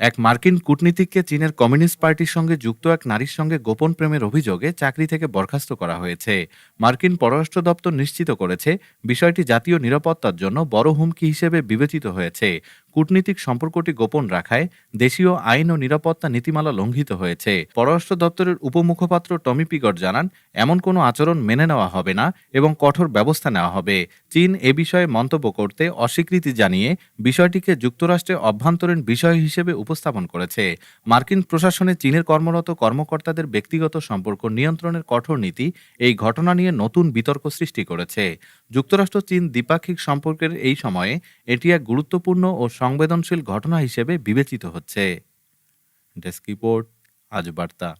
এক মার্কিন কূটনীতিককে চীনের কমিউনিস্ট পার্টির সঙ্গে যুক্ত এক নারীর সঙ্গে গোপন প্রেমের অভিযোগে চাকরি থেকে বরখাস্ত করা হয়েছে। মার্কিন পররাষ্ট্র দপ্তর নিশ্চিত করেছে, বিষয়টি জাতীয় নিরাপত্তার জন্য বড় হুমকি হিসেবে বিবেচিত হয়েছে। কূটনীতিক সম্পর্কটি গোপন রাখায় দেশীয় আইন ও নিরাপত্তা নীতিমালা লঙ্ঘিত হয়েছে। পররাষ্ট্র দপ্তরের উপমুখপাত্র টমি পিগট জানান, এমন কোনো আচরণ মেনে নেওয়া হবে না এবং কঠোর ব্যবস্থা নেওয়া হবে। চীন এ বিষয়ে মন্তব্য করতে অস্বীকৃতি জানিয়ে বিষয়টিকে যুক্তরাষ্ট্রের অভ্যন্তরীণ বিষয় হিসেবে উপস্থাপন করেছে। মার্কিন প্রশাসনে চীনের কর্মরত কর্মকর্তাদের ব্যক্তিগত সম্পর্ক নিয়ন্ত্রণের কঠোর নীতি এই ঘটনা নিয়ে নতুন বিতর্ক সৃষ্টি করেছে। যুক্তরাষ্ট্র, চীন দ্বিপাক্ষিক সম্পর্কের এই সময়ে এটি এক গুরুত্বপূর্ণ ও সংবেদনশীল ঘটনা হিসেবে বিবেচিত হচ্ছে। ডেস্ক রিপোর্ট আজ বার্তা